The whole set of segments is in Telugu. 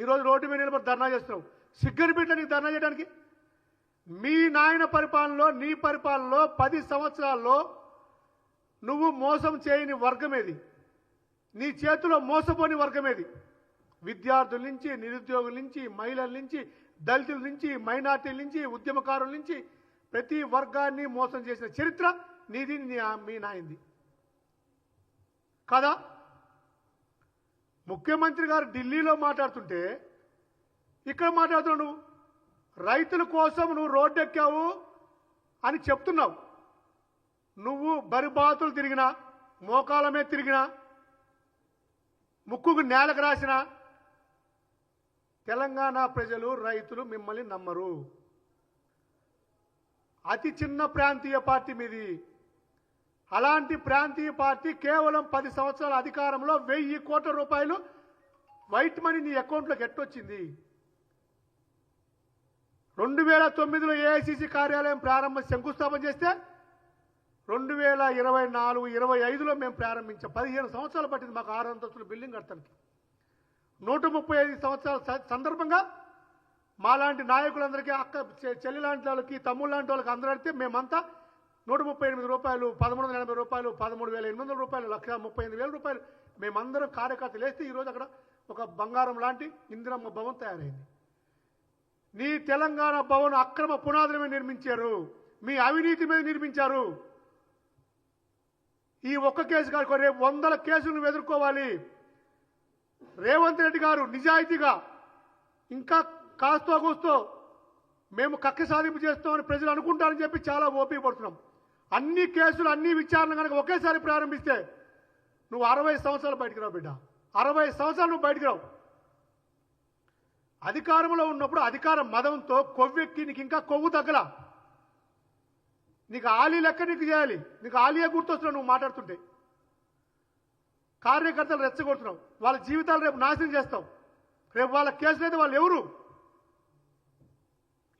ఈరోజు రోడ్డు మీద నిలబడి ధర్నా చేస్తున్నావు. సిగ్గని నీకు ధర్నా చేయడానికి? మీ నాయన పరిపాలనలో నీ పరిపాలనలో పది సంవత్సరాల్లో నువ్వు మోసం చేయని వర్గమేది నీ చేతిలో మోసపోని వర్గమేది విద్యార్థుల నుంచి నిరుద్యోగుల నుంచి మహిళల నుంచి దళితుల నుంచి మైనార్టీల నుంచి ఉద్యమకారుల నుంచి ప్రతి వర్గాన్ని మోసం చేసిన చరిత్ర నీది మీ నాయంది కదా? ముఖ్యమంత్రి గారు ఢిల్లీలో మాట్లాడుతుంటే ఇక్కడ మాట్లాడుతున్నావు నువ్వు రైతుల కోసం నువ్వు రోడ్డు ఎక్కావు అని చెప్తున్నావు. నువ్వు బరిబాతులు తిరిగినా మోకాల మీద తిరిగినా ముక్కుకు నేలకు రాసిన తెలంగాణ ప్రజలు రైతులు మిమ్మల్ని నమ్మరు. అతి చిన్న ప్రాంతీయ పార్టీ మీది అలాంటి ప్రాంతీయ పార్టీ కేవలం పది సంవత్సరాల అధికారంలో వెయ్యి కోట్ల రూపాయలు వైట్ మనీ నీ అకౌంట్లోకి ఎట్టొచ్చింది? రెండు వేల తొమ్మిదిలో ఏఐసిసి కార్యాలయం ప్రారంభ శంకుస్థాపన చేస్తే రెండు వేల ఇరవై నాలుగు ఇరవై ఐదులో మేము ప్రారంభించాం. పదిహేను సంవత్సరాలు పట్టింది మాకు ఆరు అంతస్తుల బిల్డింగ్ కడతానికి నూట ముప్పై ఐదు సంవత్సరాల స- సందర్భంగా మాలాంటి నాయకులందరికీ అక్క చె- చెల్లి లాంటి వాళ్ళకి తమ్ముళ్ళ లాంటి వాళ్ళకి అందరూ అడిగితే మేమంతా నూట ముప్పై ఎనిమిది రూపాయలు పదమూడు వందల ఎనభై రూపాయలు పదమూడు వేల ఎనిమిది వందల రూపాయలు లక్ష ముప్పై ఎనిమిది వేల రూపాయలు. మేమందరం కార్యకర్తలు వేస్తే ఈరోజు అక్కడ ఒక బంగారం లాంటి ఇందిరమ్మ భవన్ తయారైంది. నీ తెలంగాణ భవన్ అక్రమ పునాదుల మీద నిర్మించారు. మీ అవినీతి మీద నిర్మించారు. ఈ ఒక్క కేసు కాదు రేపు వందల కేసులను ఎదుర్కోవాలి. రేవంత్ రెడ్డి గారు నిజాయితీగా ఇంకా కాస్తో కూస్తో మేము కక్ష సాధింపు చేస్తామని ప్రజలు అనుకుంటారని చెప్పి చాలా ఓపిక పడుతున్నాం. అన్ని కేసులు అన్ని విచారణ కనుక ఒకేసారి ప్రారంభిస్తే నువ్వు అరవై సంవత్సరాలు బయటికి రావు బిడ్డ. అరవై సంవత్సరాలు నువ్వు బయటికి రావు. అధికారంలో ఉన్నప్పుడు అధికార మదంతో కొవ్వెక్కి నీకు ఇంకా కొవ్వు తగ్గల. నీకు ఆలీ లెక్క నీకు చేయాలి. నీకు ఆలియా గుర్తొస్తున్నావు నువ్వు మాట్లాడుతుంటే. కార్యకర్తలు రెచ్చగొడుతున్నావు. వాళ్ళ జీవితాలు రేపు నాశనం చేస్తావు. రేపు వాళ్ళ కేసులు అయితే వాళ్ళు ఎవరు?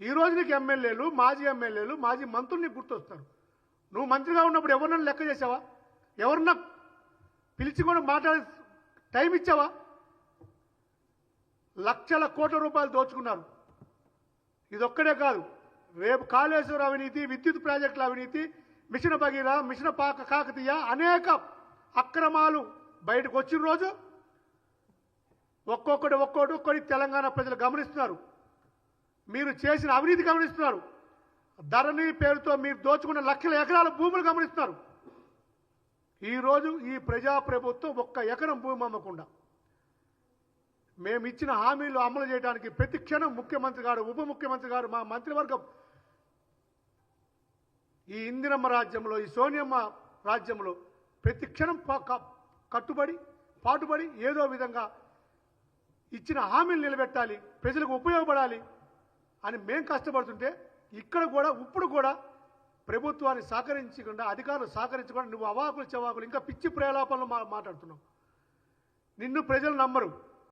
ఈ నీకు ఎమ్మెల్యేలు మాజీ ఎమ్మెల్యేలు మాజీ మంత్రులు నీకు గుర్తొస్తారు. నువ్వు మంత్రిగా ఉన్నప్పుడు ఎవరినైనా లెక్క చేసావా? ఎవరన్నా పిలిచి కూడా మాట్లాడే టైం ఇచ్చావా? లక్షల కోట్ల రూపాయలు దోచుకున్నారు. ఇదొక్కడే కాదు. రేపు కాళేశ్వర అవినీతి విద్యుత్ ప్రాజెక్టుల అవినీతి మిషన్ భగీర మిషన్ పాక కాకతీయ అనేక అక్రమాలు బయటకు వచ్చిన రోజు ఒక్కొక్కటి ఒక్కొక్కటి ఒక్కటి తెలంగాణ ప్రజలు గమనిస్తున్నారు. మీరు చేసిన అవినీతి గమనిస్తున్నారు. ధరణి పేరుతో మీరు దోచుకున్న లక్షల ఎకరాల భూములు గమనిస్తున్నారు. ఈరోజు ఈ ప్రజా ప్రభుత్వం ఒక్క ఎకరం భూమి అమ్మకుండా మేము ఇచ్చిన హామీలు అమలు చేయడానికి ప్రతి క్షణం ముఖ్యమంత్రి గారు ఉప ముఖ్యమంత్రి గారు మా మంత్రివర్గం ఈ ఇందిరమ్మ రాజ్యంలో ఈ సోనియమ్మ రాజ్యంలో ప్రతి క్షణం కట్టుబడి పాటుబడి ఏదో విధంగా ఇచ్చిన హామీలు నిలబెట్టాలి ప్రజలకు ఉపయోగపడాలి అని మేం కష్టపడుతుంటే ఇక్కడ కూడా ఇప్పుడు కూడా ప్రభుత్వాన్ని సహకరించకుండా అధికారులు సహకరించకుండా నువ్వు అవాకులు చవాకులు ఇంకా పిచ్చి ప్రేలాపనలు మా మాట్లాడుతున్నావు. నిన్ను ప్రజలు నమ్మరు.